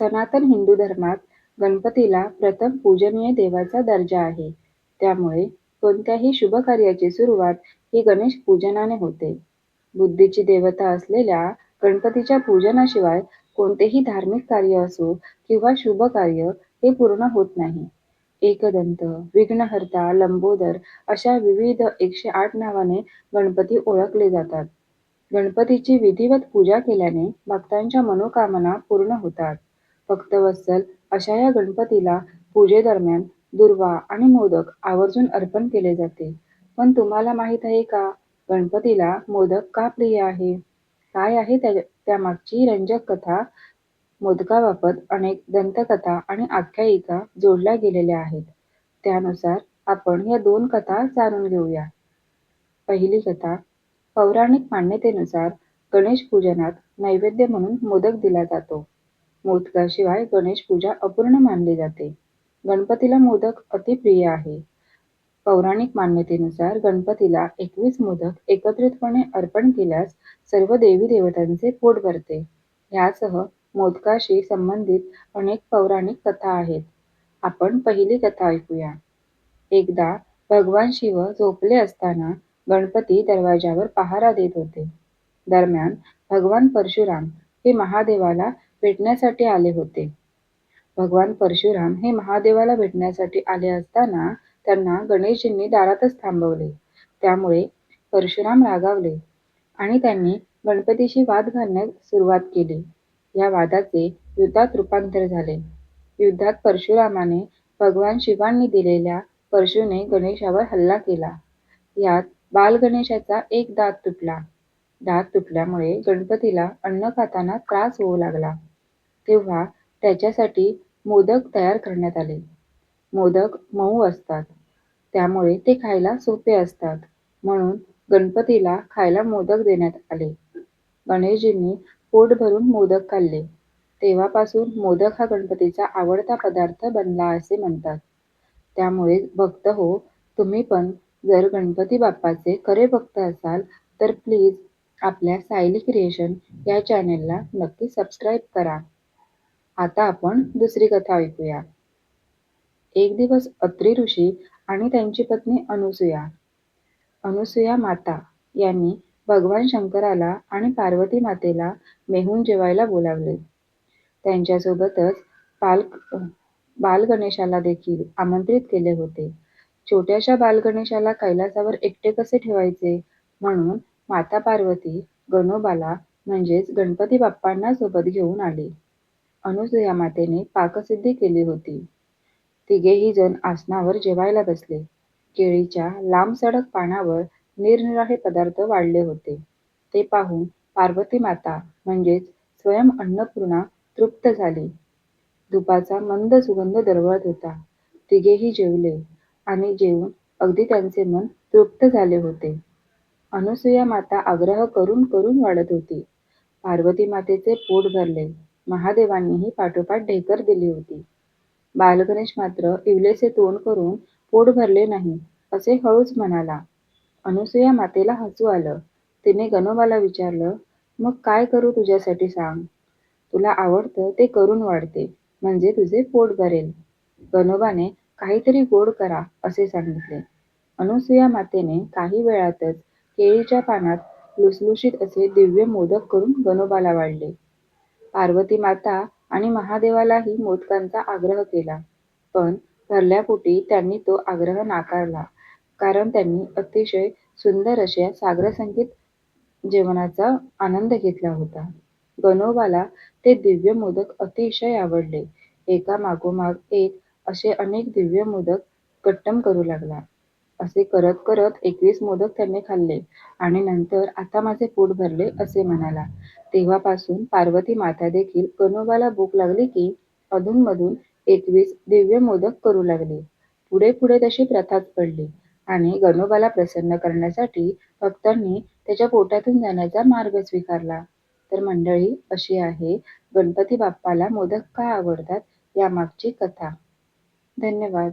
सनातन हिंदू धर्मात गणपतीला प्रथम पूजनीय देवाचा दर्जा आहे. त्यामुळे कोणत्याही शुभ कार्याची सुरुवात ही गणेश पूजनाने होते. बुद्धीची देवता असलेल्या गणपतीच्या पूजनाशिवाय कोणतेही धार्मिक कार्य असो किंवा शुभ कार्य हे पूर्ण होत नाही. एकदंत, विघ्नहर्ता, लंबोदर अशा विविध एकशे आठ नावाने गणपती ओळखले जातात. गणपतीची विधिवत पूजा केल्याने भक्तांच्या मनोकामना पूर्ण होतात. भक्तवत्सल अशा या गणपतीला पूजेदरम्यान दुर्वा आणि मोदक आवर्जून अर्पण केले जाते. पण तुम्हाला माहीत आहे का गणपतीला मोदक का प्रिय आहे? काय आहे त्या त्यामागची रंजक कथा? मोदकाबाबत अनेक दंतकथा आणि आख्यायिका जोडल्या गेलेल्या आहेत. त्यानुसार आपण या दोन कथा जाणून घेऊया. पहिली कथा पौराणिक मान्यतेनुसार गणेश पूजनात नैवेद्य म्हणून मोदक दिला जातो. मोदकाशिवाय गणेश पूजा अपूर्ण मानली जाते. गणपतीला मोदक अतिप्रिय आहे. पौराणिक मान्यतेनुसार गणपतीला एकवीस मोदक एकत्रितपणे अर्पण केल्यास सर्व देवी-देवतांचे पोट भरते. ह्यासह मोदकाशी संबंधित अनेक पौराणिक कथा आहेत. आपण पहिली कथा ऐकूया. एकदा भगवान शिव झोपले असताना गणपती दरवाजावर पहारा देत होते. दरम्यान भगवान परशुराम हे महादेवाला भेटण्यासाठी आले होते. भगवान परशुराम हे महादेवाला भेटण्यासाठी आले असताना त्यांना गणेशजींनी दारातच थांबवले. त्यामुळे परशुराम रागावले आणि त्यांनी गणपतीशी वाद घालण्यास सुरुवात केली. या वादाचे युद्धात रूपांतर झाले. युद्धात परशुरामाने भगवान शिवांनी दिलेल्या परशुने गणेशावर हल्ला केला. यात बालगणेशाचा एक दात तुटला. दात तुटल्यामुळे गणपतीला अन्न खाताना त्रास होऊ लागला. तेव्हा त्याच्यासाठी मोदक तयार करण्यात आले. मोदक मऊ असतात. त्यामुळे ते खायला सोपे असतात. म्हणून गणपतीला खायला मोदक देण्यात आले. गणेशजींनी पोट भरून मोदक खाल्ले. तेव्हापासून मोदक हा गणपतीचा आवडता पदार्थ बनला असे म्हणतात. त्यामुळे भक्तहो, तुम्ही पण जर गणपती बाप्पाचे खरे भक्त असाल तर प्लीज आपल्या सायली क्रिएशन या चॅनेलला नक्की सबस्क्राईब करा. आता आपण दुसरी कथा ऐकूया. एक दिवस अत्री ऋषी आणि त्यांची पत्नी अनुसूया, अनुसूया माता यांनी भगवान शंकराला आणि पार्वती मातेला मेहून जेवायला बोलावले. त्यांच्यासोबतच बालगणेशाला देखील आमंत्रित केले होते. छोट्याशा बालगणेशाला कैलासावर एकटे कसे ठेवायचे म्हणून माता पार्वती गणोबाला म्हणजेच गणपती बाप्पांना सोबत घेऊन आली. अनुसूया मातेने पाकसिद्धी केली होती. तिघेही जण आसनावर जेवायला बसले. केळीच्या लांबसडक पानावर निरनिराळे पदार्थ वाढले होते. ते पाहून पार्वती माता म्हणजेच स्वयं अन्नपूर्णा तृप्त झाली. धुपाचा मंद सुगंध दरवळत होता. तिघेही जेवले आणि जेवून अगदी त्यांचे मन तृप्त झाले होते. अनुसूया माता आग्रह करून करून वाढत होती. पार्वती मातेचे पोट भरले. महादेवांनीही पाठोपाठ ढेकर दिली होती. बालगणेश मात्र इवलेचे तोंड करून पोट भरले नाही असे हळूच म्हणाला. अनुसूया मातेला हसू आलं. तिने गणोबाला विचारलं, मग काय करू तुझ्यासाठी सांग. तुला आवडतं ते करून वाढते म्हणजे तुझे पोट भरेल. गणोबाने काहीतरी गोड करा असे सांगितले. अनुसूया मातेने काही वेळातच केळीच्या पानात लुसलुशीत असे दिव्य मोदक करून गणोबाला वाढले. पार्वती माता आणि महादेवालाही मोदकांचा आग्रह केला. पण भरल्या पोटी त्यांनी तो आग्रह नाकारला कारण त्यांनी अतिशय सुंदर अशा साग्रसंगीत जेवणाचा आनंद घेतला होता. गणोबाला ते दिव्य मोदक अतिशय आवडले. एकामागोमाग एक असे अनेक दिव्य मोदक कट्टम करू लागला. असे करत करत एकवीस मोदक त्याने खाल्ले आणि नंतर आता माझे पोट भरले असे म्हणाला. तेव्हापासून पार्वती माता देखील गणोबाला भूक लागली की अधूनमधून एकवीस दिव्य मोदक करू लागली. पुढे पुढे तशी प्रथाच पडली आणि गणोबाला प्रसन्न करण्यासाठी भक्तांनी त्याच्या पोटातून जाण्याचा मार्ग स्वीकारला. तर मंडळी अशी आहे गणपती बाप्पाला मोदक का आवडतात यामागची कथा. धन्यवाद.